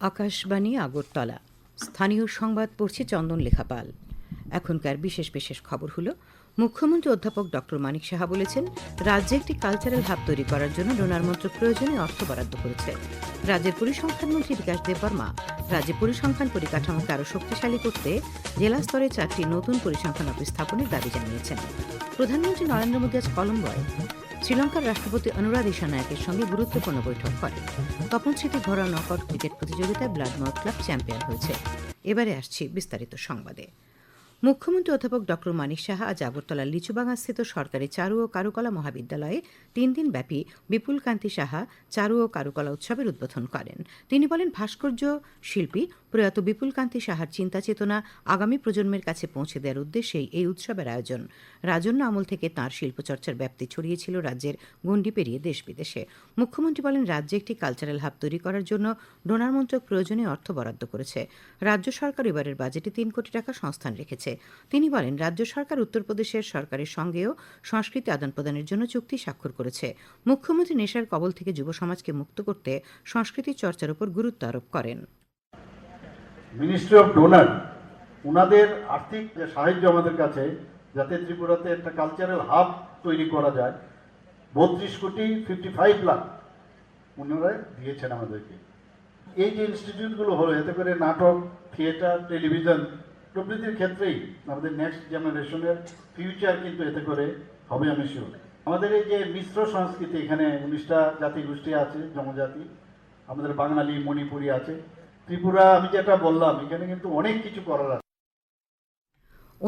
আকাশবাণী আগরতলা। স্থানীয় সংবাদ পড়ছে চন্দন লেখাপাল। এখনকার বিশেষ বিশেষ খবর হলো, মুখ্যমন্ত্রী অধ্যাপক ডক্টর মানিক সাহা বলেছেন, রাজ্যে একটি কালচারাল হাব তৈরি করার জন্য ডোনার মন্ত্রক প্রয়োজনে অর্থ বরাদ্দ করেছে। রাজ্যের পরিসংখ্যান মন্ত্রী বিকাশ দেববর্মা রাজ্যে পরিসংখ্যান পরিকাঠামোকে আরও শক্তিশালী করতে জেলা স্তরে চারটি নতুন পরিসংখ্যান অফিস স্থাপনের দাবি জানিয়েছেন। প্রধানমন্ত্রী নরেন্দ্র মোদী আজ কলম্বোয়। শ্রীলঙ্কার রাষ্ট্রপতি অনুরাগ নায়কের সঙ্গে গুরুত্বপূর্ণ বৈঠক করেন তপন স্মৃতি ঘরোয়া নকআউট ক্রিকেট প্রতিযোগিতায় ব্লাডমাউথ ক্লাব চ্যাম্পিয়ন হয়েছে। এবারে আসছি বিস্তারিত সংবাদে। মুখ্যমন্ত্রী অধ্যাপক ডক্টর মানিক সাহা আজ আগরতলার লিচুবাগানস্থিত সরকারি চারু ও কারুকলা মহাবিদ্যালয়ে তিন দিন ব্যাপী বিপুল কান্তি সাহা চারু ও কারুকলা উৎসবের উদ্বোধন করেন। তিনি বলেন, ভাস্কর্য শিল্পী প্রয়াত বিপুল কান্তি সাহার চিন্তা চেতনা আগামী প্রজন্মের কাছে পৌঁছে দেওয়ার উদ্দেশ্যেই এই উৎসবের আয়োজন। রাজন্য আমল থেকে তাঁর শিল্পচর্চার ব্যাপ্তি ছড়িয়েছিল রাজ্যের গণ্ডি পেরিয়ে দেশ বিদেশে। মুখ্যমন্ত্রী বলেন, রাজ্যে একটি কালচারাল হাব তৈরি করার জন্য ডোনার মন্ত্রক প্রয়োজনে অর্থ বরাদ্দ করেছে। রাজ্য সরকার এবারের বাজেটে তিন কোটি টাকা সংস্থান রেখেছে। তিনি বলেন, রাজ্য সরকার উত্তরপ্রদেশের সরকারের সঙ্গেও সংস্কৃতি আদান প্রদানের জন্য চুক্তি স্বাক্ষর করেছে। মুখ্যমন্ত্রী নেশার কবল থেকে যুব সমাজকে মুক্ত করতে সংস্কৃতি চর্চার উপর গুরুত্ব আরোপ করেন। মিনিস্ট্রি অফ ডোনার ওনাদের আর্থিক যে সাহায্য আমাদের কাছে, যাতে ত্রিপুরাতে একটা কালচারাল হাব তৈরি করা যায়, বত্রিশ কোটি ফিফটি ফাইভ লাখ ওনারা দিয়েছেন আমাদেরকে। এই যে ইনস্টিটিউটগুলো হলো, এতে করে নাটক থিয়েটার টেলিভিশন প্রভৃতির ক্ষেত্রেই আমাদের নেক্সট জেনারেশনের ফিউচার কিন্তু এতে করে হবে, আমি শিওর আমাদের এই যে মিশ্র সংস্কৃতি, এখানে উনিশটা জাতিগোষ্ঠী আছে, জনজাতি, আমাদের বাঙালি, মণিপুরি আছে ত্রিপুরা, আমি যেটা বললাম, এখানে কিন্তু অনেক কিছু করার আছে।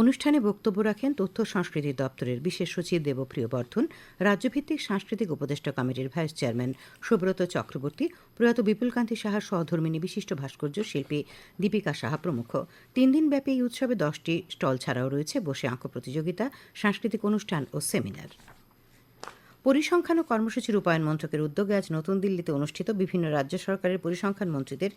অনুষ্ঠানে বক্তব্য রাখেন তথ্য সংস্কৃতি দপ্তরের বিশেষ সচিব দেবপ্রিয় বর্ধন, রাজ্যভিত্তিক সাংস্কৃতিক উপদেষ্টা কমিটির ভাইস চেয়ারম্যান সুব্রত চক্রবর্তী, প্রয়াত বিপুলকান্তি সাহা সহধর্মিনী বিশিষ্ট ভাস্কর্য শিল্পী দীপিকা সাহা প্রমুখ। তিন দিনব্যাপী এই উৎসবে দশটি স্টল ছাড়াও রয়েছে বসে আঁকো প্রতিযোগিতা, সাংস্কৃতিক অনুষ্ঠান ও সেমিনার। পরিসংখ্যান ও কর্মসূচি রূপায়ণ মন্ত্রকের উদ্যোগে আজ নতুন দিল্লিতে অনুষ্ঠিত বিভিন্ন রাজ্য সরকারের পরিসংখ্যান মন্ত্রীদের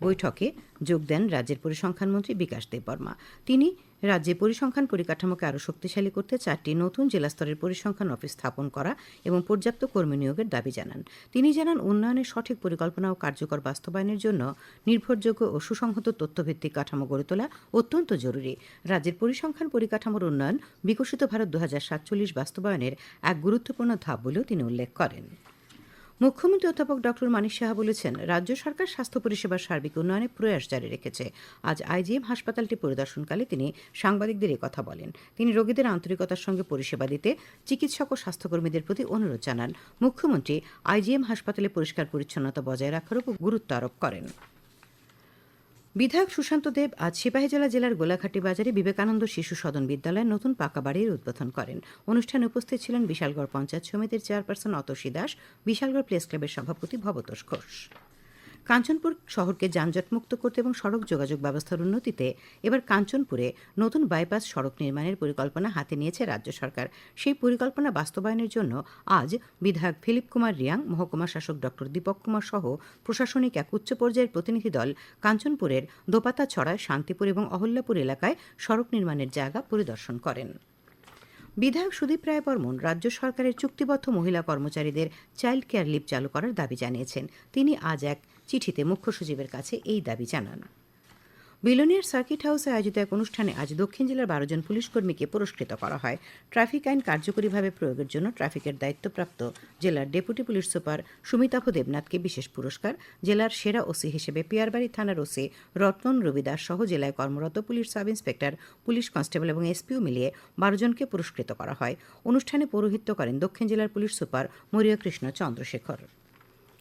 বৈঠকে যোগ দেন রাজ্যের পরিসংখ্যান মন্ত্রী বিকাশ দেববর্মা। তিনি রাজ্যে পরিসংখ্যান পরিকাঠামোকে আরও শক্তিশালী করতে চারটি নতুন জেলা স্তরের পরিসংখ্যান অফিস স্থাপন করা এবং পর্যাপ্ত কর্মী নিয়োগের দাবি জানান। তিনি জানান, উন্নয়নের সঠিক পরিকল্পনা ও কার্যকর বাস্তবায়নের জন্য নির্ভরযোগ্য ও সুসংহত তথ্যভিত্তিক কাঠামো গড়ে তোলা অত্যন্ত জরুরি। রাজ্যের পরিসংখ্যান পরিকাঠামোর উন্নয়ন বিকশিত ভারত দু হাজার সাতচল্লিশ বাস্তবায়নের এক গুরুত্বপূর্ণ ধাপ বলেও তিনি উল্লেখ করেন। মুখ্যমন্ত্রী অধ্যাপক ডক্টর মানিক সাহা বলেছেন, রাজ্য সরকার স্বাস্থ্য পরিষেবার সার্বিক উন্নয়নে প্রয়াস জারি রেখেছে। আজ আইজিএম হাসপাতালটি পরিদর্শনকালে তিনি সাংবাদিকদের কথা বলেন। তিনি রোগীদের আন্তরিকতার সঙ্গে পরিষেবা দিতে, চিকিৎসক ও স্বাস্থ্যকর্মীদের প্রতি অনুরোধ জানান। মুখ্যমন্ত্রী আইজিএম হাসপাতালে পরিষ্কার পরিচ্ছন্নতা বজায় রাখার উপর গুরুত্ব আরোপ করেন। বিধায়ক সুশান্ত দেব আজ সিপাহী সিপাহীজলা জেলার গোলাঘাটি বাজারে বিবেকানন্দ শিশু সদন বিদ্যালয়ের নতুন পাকা বাড়ির উদ্বোধন করেন। অনুষ্ঠানে উপস্থিত ছিলেন বিশালগড় পঞ্চায়েত সমিতির চেয়ারপারসন অতসী দাস, বিশালগড় প্রেস ক্লাবের সভাপতি ভবতোষ ঘোষ। কাঞ্চনপুর শহরকে যানজটমুক্ত করতে এবং সড়ক যোগাযোগ ব্যবস্থার উন্নতিতে এবার কাঞ্চনপুরে নতুন বাইপাস সড়ক নির্মাণের পরিকল্পনা হাতে নিয়েছে রাজ্য সরকার। সেই পরিকল্পনা বাস্তবায়নের জন্য আজ বিধায়ক ফিলিপ কুমার রিয়াং, মহকুমা শাসক ডক্টর দীপক কুমার সহ প্রশাসনিক এক উচ্চ পর্যায়ের প্রতিনিধি দল কাঞ্চনপুরের দোপাতা ছড়ায় শান্তিপুর এবং অহল্যাপুর এলাকায় সড়ক নির্মাণের জায়গা পরিদর্শন করেন। বিধায়ক সুদীপ রায় বর্মন রাজ্য সরকারের চুক্তিবদ্ধ মহিলা কর্মচারীদের চাইল্ড কেয়ার লিভ চালু করার দাবি জানিয়েছেন। তিনি আজ এক চিঠিতে মুখ্য সচিবের কাছে এই দাবি জানান। বিলোনিয়ার সার্কিট হাউসে আয়োজিত এক অনুষ্ঠানে আজ দক্ষিণ জেলার বারো জন পুলিশ কর্মীকে পুরস্কৃত করা হয়। ট্রাফিক আইন কার্যকরীভাবে প্রয়োগের জন্য ট্রাফিকের দায়িত্বপ্রাপ্ত জেলার ডেপুটি পুলিশ সুপার সুমিতাভ দেবনাথকে বিশেষ পুরস্কার, জেলার সেরা ওসি হিসেবে পিয়ারবাড়ি থানার ওসি রত্নন রবিদাস সহ জেলায় কর্মরত police sub inspector, police constable এবং এসপিও মিলিয়ে বারো জনকে পুরস্কৃত করা হয়। অনুষ্ঠানে পৌরোহিত্য করেন দক্ষিণ জেলার পুলিশ সুপার মরিয় কৃষ্ণ চন্দ্রশেখর।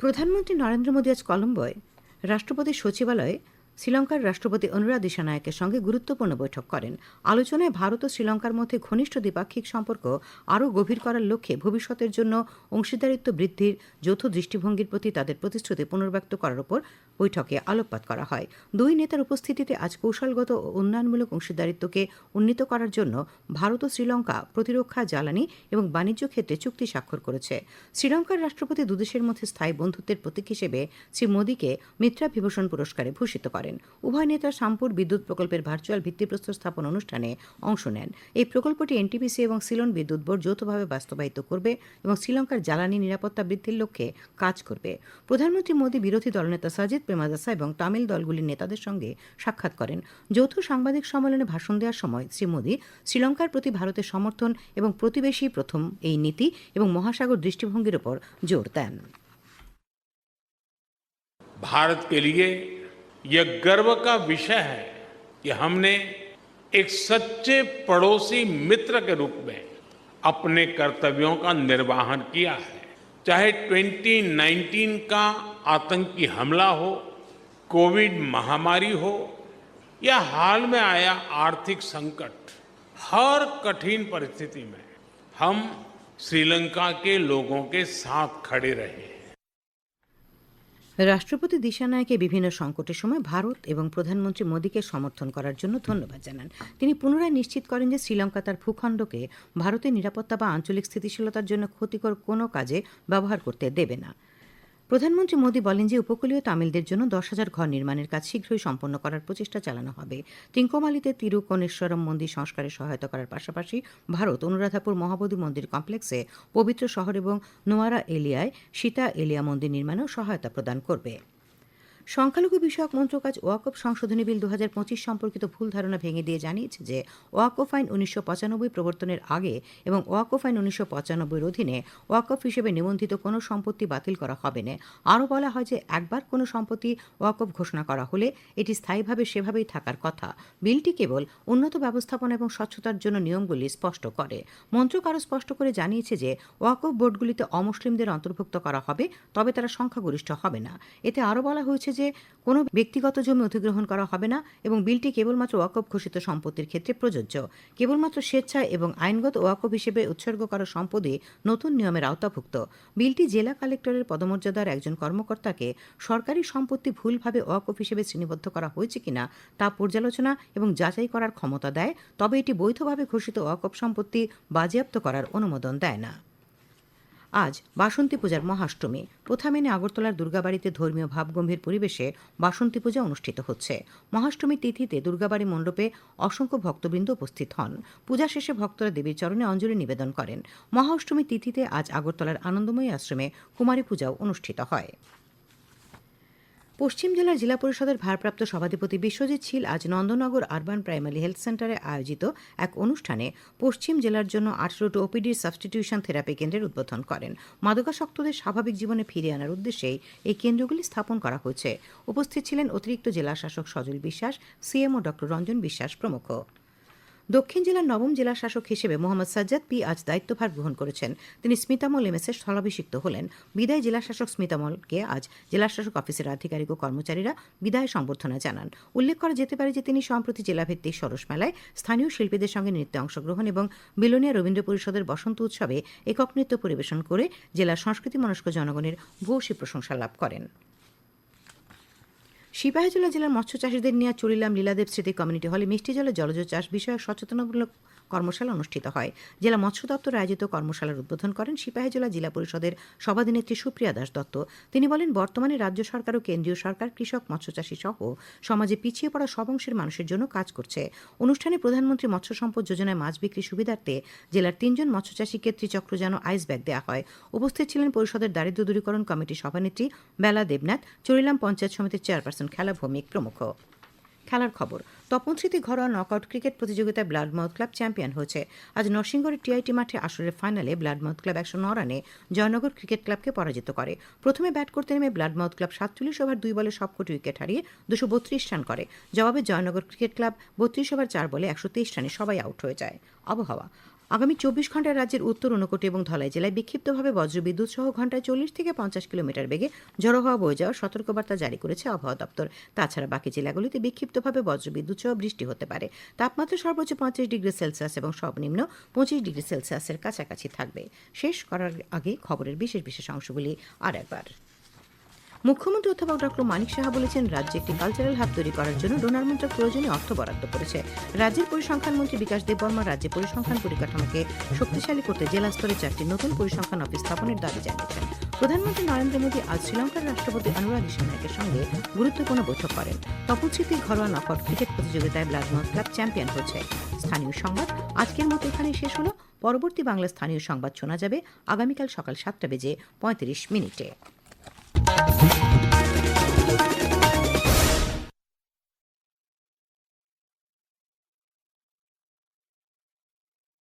প্রধানমন্ত্রী নরেন্দ্র মোদী আজ কলম্বোয় রাষ্ট্রপতির সচিবালয়ে শ্রীলঙ্কার রাষ্ট্রপতি অনুরা দিশানায়কের সঙ্গে গুরুত্বপূর্ণ বৈঠক করেন। আলোচনায় ভারত ও শ্রীলঙ্কার মধ্যে ঘনিষ্ঠ দ্বিপাক্ষিক সম্পর্ক আরও গভীর করার লক্ষ্যে ভবিষ্যতের জন্য অংশীদারিত্ব বৃদ্ধির যৌথ দৃষ্টিভঙ্গির প্রতি তাদের প্রতিশ্রুতি পুনর্ব্যক্ত করার উপর বৈঠকে আলোকপাত করা হয়। দুই নেতার উপস্থিতিতে আজ কৌশলগত ও উন্নয়নমূলক অংশীদারিত্বকে উন্নীত করার জন্য ভারত ও শ্রীলঙ্কা প্রতিরক্ষা, জ্বালানি এবং বাণিজ্য ক্ষেত্রে চুক্তি স্বাক্ষর করেছে। শ্রীলঙ্কার রাষ্ট্রপতি দুদেশের মধ্যে স্থায়ী বন্ধুত্বের প্রতীক হিসেবে শ্রী মোদীকে মিত্রা বিভূষণ পুরস্কারে ভূষিত করেন উভয় নেতা শামপুর বিদ্যুৎ প্রকল্পের ভার্চুয়াল ভিত্তিপ্রস্তর স্থাপন অনুষ্ঠানে অংশ নেন এই প্রকল্পটি এনটিপিসি এবং সিলন বিদ্যুৎ বোর্ড যৌথভাবে বাস্তবায়িত করবে এবং শ্রীলঙ্কার জ্বালানি নিরাপত্তা বৃদ্ধির লক্ষ্যে কাজ করবে প্রধানমন্ত্রী মোদী বিরোধী দলনেতা সাজিদ প্রেমাদাসা এবং তামিল দলগুলির নেতাদের সঙ্গে সাক্ষাৎ করেন যৌথ সাংবাদিক সম্মেলনে ভাষণ দেওয়ার সময় শ্রী মোদী শ্রীলঙ্কার প্রতি ভারতের সমর্থন এবং প্রতিবেশী প্রথম এই নীতি এবং মহাসাগর দৃষ্টিভঙ্গির উপর জোর দেন भारत के लिए यह गर्व का विषय है कि हमने एक सच्चे पड़ोसी मित्र के रूप में अपने कर्तव्यों का निर्वाहन किया है। चाहे 2019 का आतंकी हमला हो, कोविड महामारी हो, या हाल में आया आर्थिक संकट, हर कठिन परिस्थिति में हम श्रीलंका के लोगों के साथ खड़े रहे। हैं রাষ্ট্রপতি দিশানায়কে বিভিন্ন সংকটের সময় ভারত এবং প্রধানমন্ত্রী মোদীকে সমর্থন করার জন্য ধন্যবাদ জানান। তিনি পুনরায় নিশ্চিত করেন যে শ্রীলঙ্কা তার ভূখণ্ডকে ভারতের নিরাপত্তা বা আঞ্চলিক স্থিতিশীলতার জন্য ক্ষতিকর কোনো কাজে ব্যবহার করতে দেবে না। প্রধানমন্ত্রী মোদী বলেন যে উপকূলীয় তামিলদের জন্য দশ হাজার ঘর নির্মাণের কাজ শীঘ্রই সম্পন্ন করার প্রচেষ্টা চালানো হবে। তিঙ্কমালিতে তিরুকনেশ্বরম মন্দির সংস্কারে সহায়তা করার পাশাপাশি ভারত অনুরাধাপুর মহাবোধি মন্দির কমপ্লেক্সে পবিত্র শহর এবং নোয়ারা এলিয়ায় সীতা এলিয়া মন্দির নির্মাণেও সহায়তা প্রদান করবে। সংখ্যালঘু বিষয়ক মন্ত্রক আজ ওয়াকফ সংশোধনী বিল দু হাজার পঁচিশ সম্পর্কিত ভুল ধারণা ভেঙে দিয়ে জানিয়েছে যে ওয়াকফ আইন উনিশশো পঁচানব্বই প্রবর্তনের আগে এবং ওয়াকফ আইন উনিশশো অধীনে ওয়াকফ হিসেবে নিবন্ধিত কোনো সম্পত্তি বাতিল করা হবে না। আরও বলা হয় যে একবার কোনো সম্পত্তি ওয়াকফ ঘোষণা করা হলে এটি স্থায়ীভাবে সেভাবেই থাকার কথা। বিলটি কেবল উন্নত ব্যবস্থাপনা এবং স্বচ্ছতার জন্য নিয়মগুলি স্পষ্ট করে। মন্ত্রক আরও স্পষ্ট করে জানিয়েছে যে ওয়াকফ বোর্ডগুলিতে অমুসলিমদের অন্তর্ভুক্ত করা হবে, তবে তারা সংখ্যাগরিষ্ঠ হবে না। এতে আরও বলা হয়েছে যে কোনো ব্যক্তিগত জমি অধিগ্রহণ করা হবে না এবং বিলটি কেবলমাত্র ওয়াকফ ঘোষিত সম্পত্তির ক্ষেত্রে প্রযোজ্য। কেবলমাত্র স্বেচ্ছায় এবং আইনগত ওয়াকফ হিসেবে উৎসর্গ করা সম্পদে নতুন নিয়মের আওতাভুক্ত। বিলটি জেলা কালেক্টরের পদমর্যাদার একজন কর্মকর্তাকে সরকারি সম্পত্তি ভুলভাবে ওয়াকফ হিসেবে শ্রেণীবদ্ধ করা হয়েছে কিনা তা পর্যালোচনা এবং যাচাই করার ক্ষমতা দেয়, তবে এটি বৈধভাবে ঘোষিত ওয়াকফ সম্পত্তি বাজেয়াপ্ত করার অনুমোদন দেয় না। আজ বাসন্তী পূজার মহাষ্টমী। প্রথা মেনে আগরতলার দুর্গাবাড়িতে ধর্মীয় ভাবগম্ভীর পরিবেশে বাসন্তী পূজা অনুষ্ঠিত হচ্ছে। মহাষ্টমী তিথিতে দুর্গাবাড়ি মণ্ডপে অসংখ্য ভক্তবৃন্দ উপস্থিত হন। পূজা শেষে ভক্তরা দেবীর চরণে অঞ্জলি নিবেদন করেন। মহাষ্টমী তিথিতে আজ আগরতলার আনন্দময়ী আশ্রমে কুমারী পূজাও অনুষ্ঠিত হয়। পশ্চিম জেলার জেলা পরিষদের ভারপ্রাপ্ত সভাধিপতি বিশ্বজিৎ শীল আজ নন্দনগর আরবান প্রাইমারি হেলথ সেন্টারে আয়োজিত এক অনুষ্ঠানে পশ্চিম জেলার জন্য আঠারোটি ওপিডির সাবস্টিটিউশন থেরাপি কেন্দ্রের উদ্বোধন করেন। মাদকাসক্তদের স্বাভাবিক জীবনে ফিরিয়ে আনার উদ্দেশ্যেই এই কেন্দ্রগুলি স্থাপন করা হয়েছে। উপস্থিত ছিলেন অতিরিক্ত জেলা শাসক সজল বিশ্বাস, সিএমও ড রঞ্জন বিশ্বাস প্রমুখ। দক্ষিণ জেলার নবম জেলা শাসক হিসেবে মোহাম্মদ সাজ্জাদ পি আজ দায়িত্বভার গ্রহণ করেছেন। তিনি স্মিতামল এমএসের স্থলাভিষিক্ত হলেন। বিদায় জেলা শাসক স্মিতামলকে আজ জেলা শাসক অফিসের আধিকারিক ও কর্মচারীরা বিদায় সম্বর্ধনা জানান। উল্লেখ করা যেতে পারে যে, তিনি সম্প্রতি জেলাভিত্তিক সরস মেলায় স্থানীয় শিল্পীদের সঙ্গে নৃত্যে অংশগ্রহণ এবং বিলোনিয়া রবীন্দ্র পরিষদের বসন্ত উৎসবে একক নৃত্য পরিবেশন করে জেলার সংস্কৃতি মনস্ক জনগণের ভূয়সী প্রশংসা লাভ করেন। সিপাহীজলা জেলার মৎস্য চাষীদের নিয়ে চলিলাম লীলাদেব স্মৃতি কমিউনিটি হলে মিষ্টি জলে জলজ চাষ বিষয়ক সচেতনমূলক কর্মশালা অনুষ্ঠিত হয়। জেলা মৎস্য দপ্তর আয়োজিত কর্মশালার উদ্বোধন করেন সিপাহীজলা জেলা পরিষদের সভাধিনেত্রী সুপ্রিয়া দাস দত্ত। তিনি বলেন, বর্তমানে রাজ্য সরকার ও কেন্দ্রীয় সরকার কৃষক মৎস্যচাষী সহ সমাজে পিছিয়ে পড়া সব অংশের মানুষের জন্য কাজ করছে। অনুষ্ঠানে প্রধানমন্ত্রী মৎস্য সম্পদ যোজনায় মাছ বিক্রি সুবিধার্থে জেলার তিনজন মৎস্যচাষীকে ত্রিচক্র যেন আইস ব্যাগ দেওয়া হয়। উপস্থিত ছিলেন পরিষদের দারিদ্র দূরীকরণ কমিটির সভানেত্রী বেলা দেবনাথ, চরিলাম পঞ্চায়েত সমিতির চেয়ারপারসন খেলা ভৌমিক প্রমুখ। খেলার খবর। তপন স্মৃতি ঘরোয়া নকআউট ক্রিকেট প্রতিযোগিতায় ব্লাডমাউথ ক্লাব চ্যাম্পিয়ন হয়েছে। আজ নরসিংগড়ের টিআইটি মাঠে আসরের ফাইনালে ব্লাডমাউথ ক্লাব একশো ন রানে জয়নগর ক্রিকেট ক্লাবকে পরাজিত করে। প্রথমে ব্যাট করতে নেমে ব্লাডমাউথ ক্লাব সাতচল্লিশ ওভার দুই বলে সবকটি উইকেট হারিয়ে দুশো বত্রিশ রান করে। জবাবে জয়নগর ক্রিকেট ক্লাব বত্রিশ ওভার চার বলে একশো তেইশ রানে সবাই আউট হয়ে যায়। আবহাওয়া। আগামী চব্বিশ ঘন্টায় রাজ্যের উত্তর ঊনকোটি এবং ধলাই জেলায় বিক্ষিপ্তভাবে বজ্রবিদ্যুৎ সহ ঘন্টায় চল্লিশ থেকে পঞ্চাশ কিলোমিটার বেগে ঝড়ো হওয়া বয়ে যাওয়ার সতর্কবার্তা জারি করেছে আবহাওয়া দপ্তর। তাছাড়া বাকি জেলাগুলিতে বিক্ষিপ্তভাবে বজ্রবিদ্যুৎ সহ বৃষ্টি হতে পারে। তাপমাত্রা সর্বোচ্চ পঁয়ত্রিশ ডিগ্রি সেলসিয়াস এবং সর্বনিম্ন পঁচিশ ডিগ্রি সেলসিয়াসের কাছাকাছি থাকবে। শেষ করার আগে খবরের বিশেষ বিশেষ অংশগুলি আর একবার। মুখ্যমন্ত্রী অধ্যাপক ডক্টর মানিক সাহা বলেছেন, রাজ্যে একটি কালচারাল হাব তৈরি করার জন্য ডোনার মন্ত্রক প্রয়োজনীয় অর্থ বরাদ্দ করেছে। রাজ্যের পরিসংখ্যান মন্ত্রী বিকাশ দেববর্মা রাজ্যে পরিসংখ্যান পরিকাঠামোকে শক্তিশালী করতে জেলা স্তরে চারটি নতুন পরিসংখ্যান অফিস স্থাপনের দাবি জানিয়েছেন। প্রধানমন্ত্রী নরেন্দ্র মোদী আজ শ্রীলঙ্কার রাষ্ট্রপতি অনুরাগ ইসলামের সঙ্গে গুরুত্বপূর্ণ বৈঠক করেন। তপন স্মৃতি ঘরোয়া নকআউট ক্রিকেট প্রতিযোগিতায় ব্লাডমাউথ ক্লাব চ্যাম্পিয়ন হয়েছে। স্থানীয় সংবাদ আজকের মতো এখানেই শেষ হলো। পরবর্তী বাংলা স্থানীয় সংবাদ শোনা যাবে আগামীকাল সকাল সাতটা বেজে পঁয়ত্রিশ মিনিটে। Thank